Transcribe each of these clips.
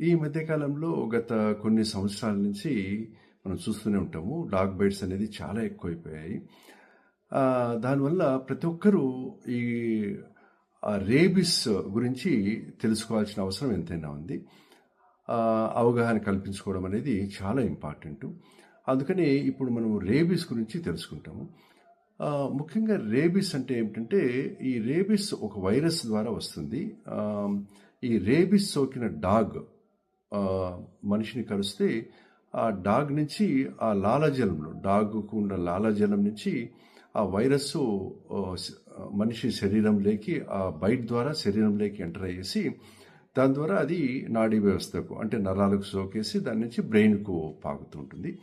ఈ మధ్యకాలంలో గత కొన్ని సంవత్సరాల నుంచి మనం చూస్తూనే ఉంటాము. డాగ్ బైట్స్ అనేది చాలా ఎక్కువైపోయాయి. దానివల్ల ప్రతి ఒక్కరూ ఈ రేబిస్ గురించి తెలుసుకోవాల్సిన అవసరం ఎంతైనా ఉంది. అవగాహన కల్పించుకోవడం అనేది చాలా ఇంపార్టెంట్. అందుకని ఇప్పుడు మనం రేబిస్ గురించి తెలుసుకుంటాము. ముఖ్యంగా రేబిస్ అంటే ఏమిటంటే ఈ రేబిస్ ఒక వైరస్ ద్వారా వస్తుంది. ఈ రేబిస్ సోకిన డాగ్ మనిషిని కలిస్తే ఆ డాగ్ నుంచి ఆ లాలాజలంలో డాగ్కు ఉన్న లాలాజలం నుంచి ఆ వైరస్ మనిషి శరీరంలోకి ఆ బైట్ ద్వారా శరీరంలోకి ఎంటర్ అయ్యేసి దాని ద్వారా అది నాడీ వ్యవస్థకు అంటే నరాలకు సోకేసి దాని నుంచి బ్రెయిన్కు పాకుతుంటుంది.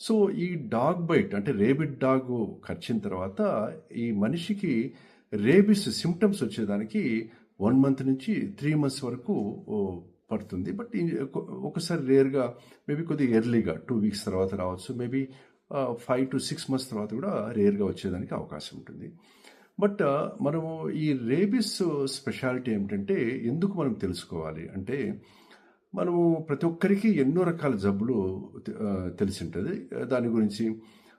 సో ఈ డాగ్ బైట్ అంటే రేబిడ్ డాగ్ కరిచిన తర్వాత ఈ మనిషికి రేబిస్ సిమ్టమ్స్ వచ్చేదానికి వన్ మంత్ నుంచి త్రీ మంత్స్ వరకు పడుతుంది. బట్ ఈ- ఒకసారి రేర్గా మేబీ కొద్దిగా ఎర్లీగా టూ వీక్స్ తర్వాత రావచ్చు. Maybe five to six months తర్వాత కూడా రేర్గా వచ్చేదానికి అవకాశం ఉంటుంది. బట్ మనము ఈ రేబిస్ స్పెషాలిటీ ఏమిటంటే ఎందుకు మనం తెలుసుకోవాలి అంటే మనము ప్రతి ఒక్కరికి ఎన్నో రకాల జబ్బులు తెలిసి ఉంటుంది దాని గురించి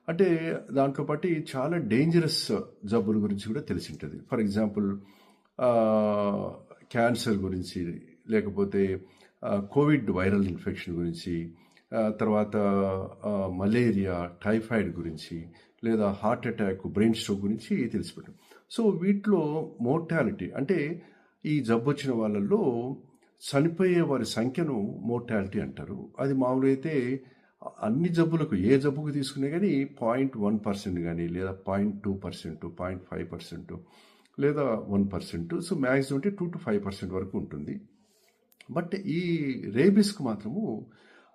అంటే దాంట్లో పాటు చాలా డేంజరస్ జబ్బుల గురించి కూడా తెలిసి ఉంటుంది ఫర్ ఎగ్జాంపుల్ క్యాన్సర్ గురించి లేకపోతే కోవిడ్ వైరల్ ఇన్ఫెక్షన్ గురించి తర్వాత మలేరియా టైఫాయిడ్ గురించి లేదా హార్ట్ అటాక్ బ్రెయిన్ స్ట్రోక్ గురించి తెలిసిపెట్టాం. సో వీటిలో మోర్టాలిటీ అంటే ఈ జబ్బు వచ్చిన వాళ్ళల్లో చనిపోయే వారి సంఖ్యను మోర్టాలిటీ అంటారు. అది మామూలుగా అయితే అన్ని జబ్బులకు ఏ జబ్బుకు తీసుకునే కానీ పాయింట్ వన్ పర్సెంట్ కానీ లేదా point two percent point five percent లేదా వన్ పర్సెంట్ సో మ్యాక్సిమం అంటే టూ టు ఫైవ్ పర్సెంట్ వరకు ఉంటుంది. బట్ ఈ రేబీస్కి మాత్రము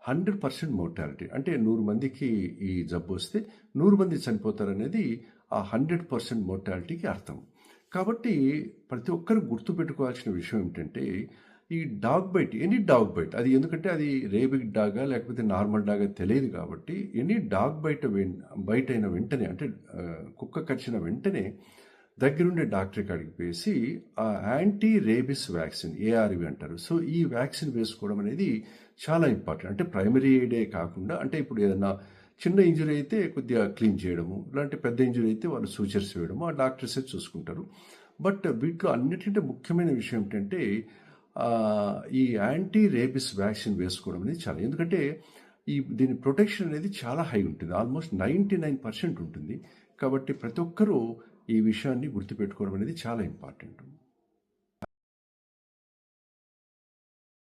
హండ్రెడ్ పర్సెంట్ మోర్టాలిటీ. అంటే నూరు మందికి ఈ జబ్బు వస్తే నూరు మంది చనిపోతారనేది ఆ హండ్రెడ్ పర్సెంట్ మోర్టాలిటీకి అర్థం. కాబట్టి ప్రతి ఒక్కరు గుర్తుపెట్టుకోవాల్సిన విషయం ఏంటంటే ఈ dog bite any dog bite అది ఎందుకంటే అది రేబిక్ డాగా లేకపోతే నార్మల్ డాగా తెలియదు కాబట్టి ఎనీ డాగ్ బైట్ వెన్- అయిన వెంటనే అంటే కుక్క కరిచిన వెంటనే దగ్గరుండే డాక్టర్ కాడికి వేసి ఆ యాంటీ రేబిస్ వ్యాక్సిన్ ఏఆర్వి అంటారు. సో ఈ వ్యాక్సిన్ వేసుకోవడం అనేది చాలా ఇంపార్టెంట్. అంటే ప్రైమరీ ఎయిడే కాకుండా అంటే ఇప్పుడు ఏదైనా చిన్న ఇంజరీ అయితే కొద్దిగా క్లీన్ చేయడము ఇలాంటి పెద్ద ఇంజరీ అయితే వాళ్ళు సూచర్స్ వేయడము ఆ డాక్టర్సే చూసుకుంటారు. బట్ వీటిలో అన్నిటికంటే ముఖ్యమైన విషయం ఏంటంటే ఈ యాంటీ రేబిస్ వ్యాక్సిన్ వేసుకోవడం అనేది చాలా. ఎందుకంటే ఈ దీని ప్రొటెక్షన్ అనేది చాలా హై ఉంటుంది. ఆల్మోస్ట్ నైంటీ నైన్ పర్సెంట్ ఉంటుంది. కాబట్టి ప్రతి ఒక్కరూ ఈ విషయాన్ని గుర్తుపెట్టుకోవడం అనేది చాలా ఇంపార్టెంట్.